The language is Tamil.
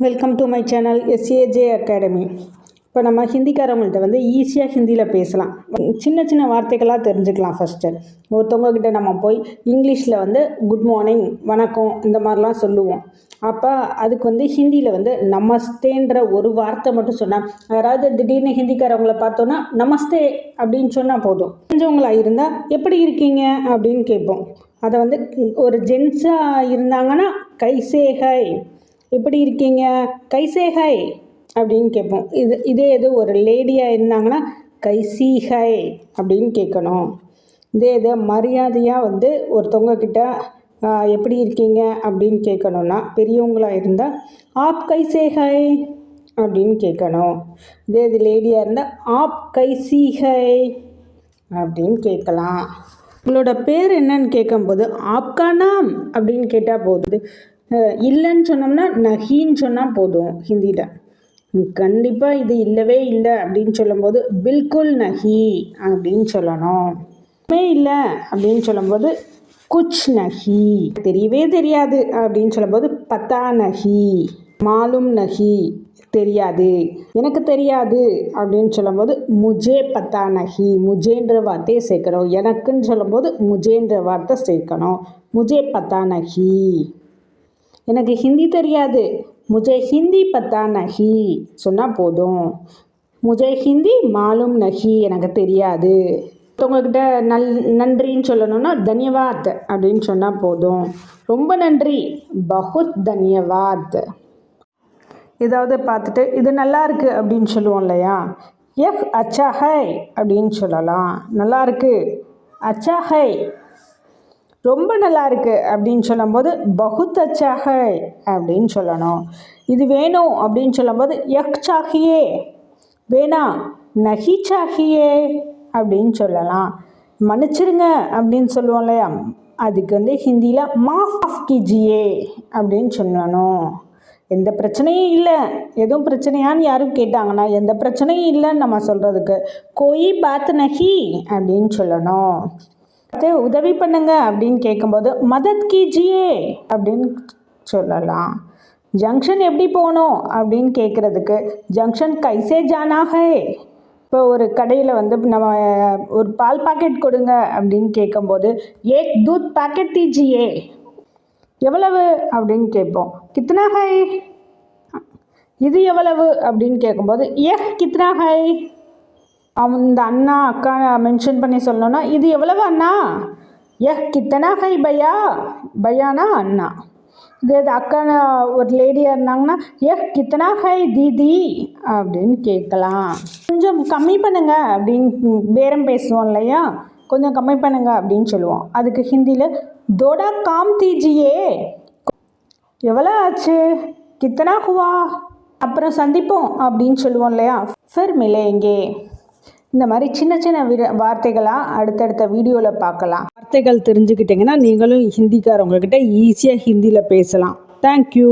Welcome to my channel SAJ academy இப்போ நம்ம ஹிந்திக்காரவங்கள்ட்ட வந்து ஈஸியாக ஹிந்தியில் பேசலாம். சின்ன சின்ன வார்த்தைகளாக தெரிஞ்சுக்கலாம் ஃபஸ்ட்டு ஒருத்தவங்கக்கிட்ட நம்ம போய் இங்கிலீஷில் வந்து குட் மார்னிங் வணக்கம் இந்த மாதிரிலாம் சொல்லுவோம். அப்போ அதுக்கு வந்து ஹிந்தியில் வந்து நமஸ்தேன்ற ஒரு வார்த்தை மட்டும் சொன்னால் யாராவது திடீர்னு ஹிந்திக்காரவங்கள பார்த்தோன்னா நமஸ்தே அப்படின்னு சொன்னால் போதும். தெரிஞ்சவங்களாக இருந்தால் எப்படி இருக்கீங்க? அப்படின்னு கேட்போம். அதை வந்து ஒரு ஜென்ஸாக இருந்தாங்கன்னா கைசேகை எப்படி இருக்கீங்க? கைசேஹை அப்படின்னு கேட்போம். இது இதே இது ஒரு லேடியாக இருந்தாங்கன்னா கைசீகை அப்படின்னு கேட்கணும். இதே இது மரியாதையாக வந்து ஒருத்தவங்க கிட்ட எப்படி இருக்கீங்க? அப்படின்னு கேட்கணுன்னா பெரியவங்களாக இருந்தால் ஆப் கைசேஹை அப்படின்னு கேட்கணும். இதே இது லேடியாக இருந்தால் ஆப் கைசீகை அப்படின்னு கேட்கலாம். உங்களோட பேர் என்னன்னு கேட்கும்போது ஆப்கா நாம் அப்படின்னு கேட்டால் போகுது இல்லைன்னு சொன்னோம்னா நஹின்னு சொன்னால் போதும் ஹிந்தியில். கண்டிப்பாக இது இல்லவே இல்லை அப்படின்னு சொல்லும்போது பில்குல் நஹி அப்படின்னு சொல்லணும். இல்லை அப்படின்னு சொல்லும்போது குச் நஹி. தெரியவே தெரியாது அப்படின்னு சொல்லும்போது பத்தா நஹி. மாலும் நஹி தெரியாது. எனக்கு தெரியாது அப்படின்னு சொல்லும்போது முஜே பத்தா நஹி. முஜேன்ற வார்த்தையை சேர்க்கணும். எனக்குன்னு சொல்லும்போது முஜேன்ற வார்த்தை சேர்க்கணும். முஜே பத்தா நஹி. எனக்கு ஹிந்தி தெரியாது. முஜே ஹிந்தி பத்தா நஹி. சொன்னால் போதும். முஜே ஹிந்தி மாலும் நஹி எனக்கு தெரியாது. ஒருத்தவங்கக்கிட்ட நல் நன்றின்னு சொல்லணும்னா தன்யவாத் அப்படின்னு சொன்னால் போதும். ரொம்ப நன்றி. பகுத் தன்யவாத். ஏதாவது பார்த்துட்டு இது நல்லா இருக்கு அப்படின்னு சொல்லுவோம் இல்லையா? எஃப் அச்சா ஹை அப்படின்னு சொல்லலாம். நல்லா இருக்கு. அச்சா ஹை ரொம்ப நல்லா இருக்குது அப்படின்னு சொல்லும்போது பகுத்தச்சாக அப்படின்னு சொல்லணும். இது வேணும் அப்படின்னு சொல்லும்போது யக் சாஹியே வேணாம் நஹி அப்படின்னு சொல்லலாம். மன்னிச்சிருங்க அப்படின்னு சொல்லுவோம் இல்லையா? அதுக்கு வந்து ஹிந்தியில் மாஃப் கிஜியே அப்படின்னு சொல்லணும். எந்த பிரச்சனையும் இல்லை. எதுவும் பிரச்சனையான்னு யாரும் கேட்டாங்கன்னா எந்த பிரச்சனையும் இல்லைன்னு நம்ம சொல்கிறதுக்கு கோயி பாத் நஹி அப்படின்னு சொல்லணும். பார்த்து உதவி பண்ணுங்க அப்படின்னு கேட்கும்போது மதத் கீஜியே அப்படின்னு சொல்லலாம். ஜங்ஷன் எப்படி போகணும் அப்படின்னு கேட்குறதுக்கு ஜங்ஷன் கைசே ஜானா இப்போ ஒரு கடையில் வந்து நம்ம ஒரு பால் பாக்கெட் கொடுங்க அப்படின்னு கேட்கும்போது ஏக் தூத் பாக்கெட் தீஜியே எவ்வளவு அப்படின்னு கேட்போம். கித்னா ஹை. இது எவ்வளவு அப்படின்னு கேட்கும்போது ஏஹ் கித்னா ஹை. அவன் இந்த அண்ணா அக்கா மென்ஷன் பண்ணி சொல்லணும்னா இது எவ்வளவு அண்ணா? ஏஹ் கித்தனா ஹை பையா? பையானா அண்ணா? இதே இது அக்கா ஒரு லேடியாக இருந்தாங்கன்னா ஏஹ் கித்தனா ஹை தீதி? அப்படின்னு கேட்கலாம். கொஞ்சம் கம்மி பண்ணுங்க அப்படின்னு பேரம் பேசுவோம் இல்லையா? கொஞ்சம் கம்மி பண்ணுங்க அப்படின்னு சொல்லுவோம். அதுக்கு ஹிந்தியில் தோடா காம் தீஜியே. எவ்வளோ ஆச்சு? கித்தனா ஹுவா அப்புறம் சந்திப்போம் அப்படின்னு சொல்லுவோம் இல்லையா? ஃபிர் மிலேங்கே இந்த மாதிரி சின்ன சின்ன விர வார்த்தைகளாக அடுத்தடுத்த வீடியோவில் பார்க்கலாம். வார்த்தைகள் தெரிஞ்சுக்கிட்டிங்கன்னா நீங்களும் ஹிந்திக்காரவங்கக்கிட்ட ஈஸியாக ஹிந்தியில் பேசலாம். தேங்க்யூ